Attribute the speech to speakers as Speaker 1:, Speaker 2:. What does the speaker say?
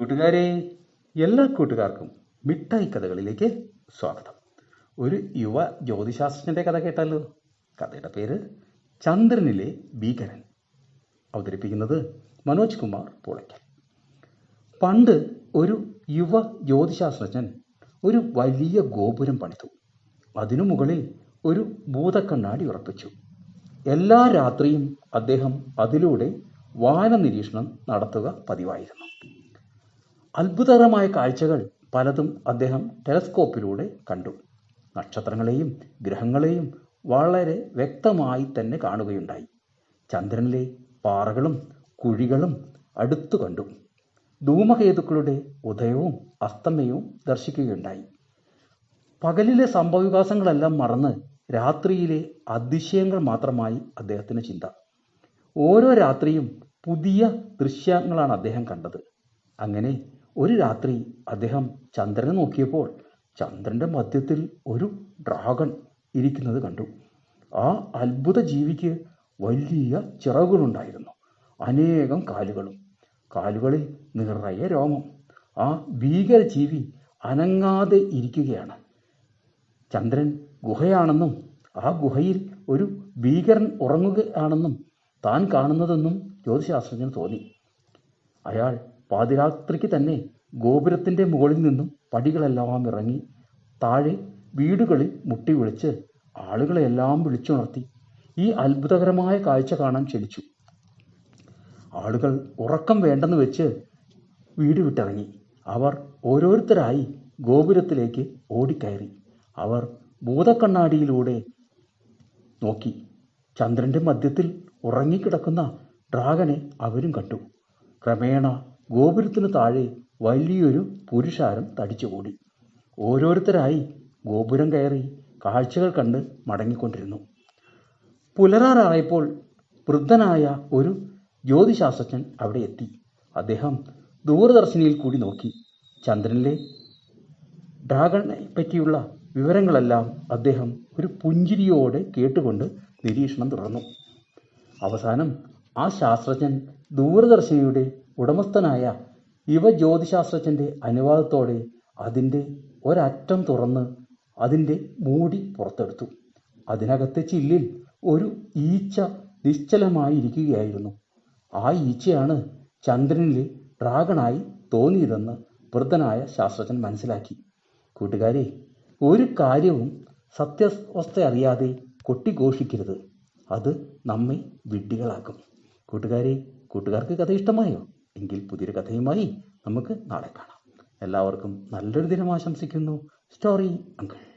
Speaker 1: കൂട്ടുകാരെ എല്ലാ കൂട്ടുകാർക്കും മിഠായി കഥകളിലേക്ക് സ്വാഗതം. ഒരു യുവ ജ്യോതിശാസ്ത്രജ്ഞന്റെ കഥ കേട്ടല്ലോ കഥയുടെ പേര് ചന്ദ്രനിലെ ഭീകരൻ. അവതരിപ്പിക്കുന്നത് മനോജ് കുമാർ പുളയ്ക്കൽ. പണ്ട് ഒരു യുവ ജ്യോതിശാസ്ത്രജ്ഞൻ ഒരു വലിയ ഗോപുരം പണിതു. അതിനു മുകളിൽ ഒരു ഭൂതക്കണ്ണാടി ഉറപ്പിച്ചു. എല്ലാ രാത്രിയും അദ്ദേഹം അതിലൂടെ വാന നിരീക്ഷണം നടത്തുക പതിവായിരുന്നു. അത്ഭുതകരമായ കാഴ്ചകൾ പലതും അദ്ദേഹം ടെലസ്കോപ്പിലൂടെ കണ്ടു. നക്ഷത്രങ്ങളെയും ഗ്രഹങ്ങളെയും വളരെ വ്യക്തമായി തന്നെ കാണുകയുണ്ടായി. ചന്ദ്രനിലെ പാറകളും കുഴികളും അടുത്തു കണ്ടു. ധൂമകേതുക്കളുടെ ഉദയവും അസ്തമയവും ദർശിക്കുകയുണ്ടായി. പകലിലെ സംഭവവികാസങ്ങളെല്ലാം മറന്ന് രാത്രിയിലെ അതിശയങ്ങൾ മാത്രമായി അദ്ദേഹത്തിന് ചിന്ത. ഓരോ രാത്രിയും പുതിയ ദൃശ്യങ്ങളാണ് അദ്ദേഹം കണ്ടത്. അങ്ങനെ ഒരു രാത്രി അദ്ദേഹം ചന്ദ്രനെ നോക്കിയപ്പോൾ ചന്ദ്രന്റെ മധ്യത്തിൽ ഒരു ഡ്രാഗൺ ഇരിക്കുന്നത് കണ്ടു. ആ അത്ഭുത ജീവിക്ക് വലിയ ചിറകുകളുണ്ടായിരുന്നു. അനേകം കാലുകളും. കാലുകളിൽ നിറയെ രോമം. ആ ഭീകര ജീവി അനങ്ങാതെ ഇരിക്കുകയാണ്. ചന്ദ്രൻ ഗുഹയാണെന്നും ആ ഗുഹയിൽ ഒരു ഭീകരൻ ഉറങ്ങുകയാണെന്നും താൻ കാണുന്നതെന്നും ജ്യോതിശാസ്ത്രജ്ഞന് തോന്നി. അയാൾ പാതിരാത്രിക്ക് തന്നെ ഗോപുരത്തിന്റെ മുകളിൽ നിന്നും പടികളെല്ലാം ഇറങ്ങി താഴെ വീടുകളിൽ മുട്ടി വിളിച്ച് ആളുകളെല്ലാം വിളിച്ചുണർത്തി ഈ അത്ഭുതകരമായ കാഴ്ച കാണാൻ ക്ഷണിച്ചു. ആളുകൾ ഉറക്കം വേണ്ടെന്ന് വെച്ച് വീട് വിട്ടിറങ്ങി. അവർ ഓരോരുത്തരായി ഗോപുരത്തിലേക്ക് ഓടിക്കയറി. അവർ ഭൂതക്കണ്ണാടിയിലൂടെ നോക്കി. ചന്ദ്രന്റെ മധ്യത്തിൽ ഉറങ്ങിക്കിടക്കുന്ന ഡ്രാഗനെ അവരും കണ്ടു. ക്രമേണ ഗോപുരത്തിനു താഴെ വലിയൊരു പുരുഷാരം തടിച്ചുകൂടി. ഓരോരുത്തരായി ഗോപുരം കയറി കാഴ്ചകൾ കണ്ട് മടങ്ങിക്കൊണ്ടിരുന്നു. പുലരാറായപ്പോൾ വൃദ്ധനായ ഒരു ജ്യോതിശാസ്ത്രജ്ഞൻ അവിടെ എത്തി. അദ്ദേഹം ദൂരദർശിനിയിൽ കൂടി നോക്കി. ചന്ദ്രനിലെ ഡ്രാഗണെ പറ്റിയുള്ള വിവരങ്ങളെല്ലാം അദ്ദേഹം ഒരു പുഞ്ചിരിയോടെ കേട്ടുകൊണ്ട് നിരീക്ഷണം തുടർന്നു. അവസാനം ആ ശാസ്ത്രജ്ഞൻ ദൂരദർശിനിയുടെ ഉടമസ്ഥനായ യുവ ജ്യോതിശാസ്ത്രജ്ഞന്റെ അനുവാദത്തോടെ അതിന്റെ ഒരറ്റം തുറന്ന് അതിന്റെ മൂടി പുറത്തെടുത്തു. അതിനകത്തെ ചില്ലിൽ ഒരു ഈച്ച നിശ്ചലമായി ഇരിക്കുകയായിരുന്നു ആ ഈച്ചയാണ് ചന്ദ്രനിലെ ഡ്രാഗണായി തോന്നിയതെന്ന് വൃദ്ധനായ ശാസ്ത്രജ്ഞൻ മനസ്സിലാക്കി. കൂട്ടുകാരെ ഒരു കാര്യവും സത്യാവസ്ഥ അറിയാതെ കൊട്ടിഘോഷിക്കരുത്. അത് നമ്മെ വിഡ്ഢികളാക്കും. കൂട്ടുകാരെ കൂട്ടുകാർക്ക് കഥ ഇഷ്ടമായോ? എങ്കിൽ പുതിയൊരു കഥയുമായി നമുക്ക് നാളെ കാണാം. എല്ലാവർക്കും നല്ലൊരു ദിനം ആശംസിക്കുന്നു. Story uncle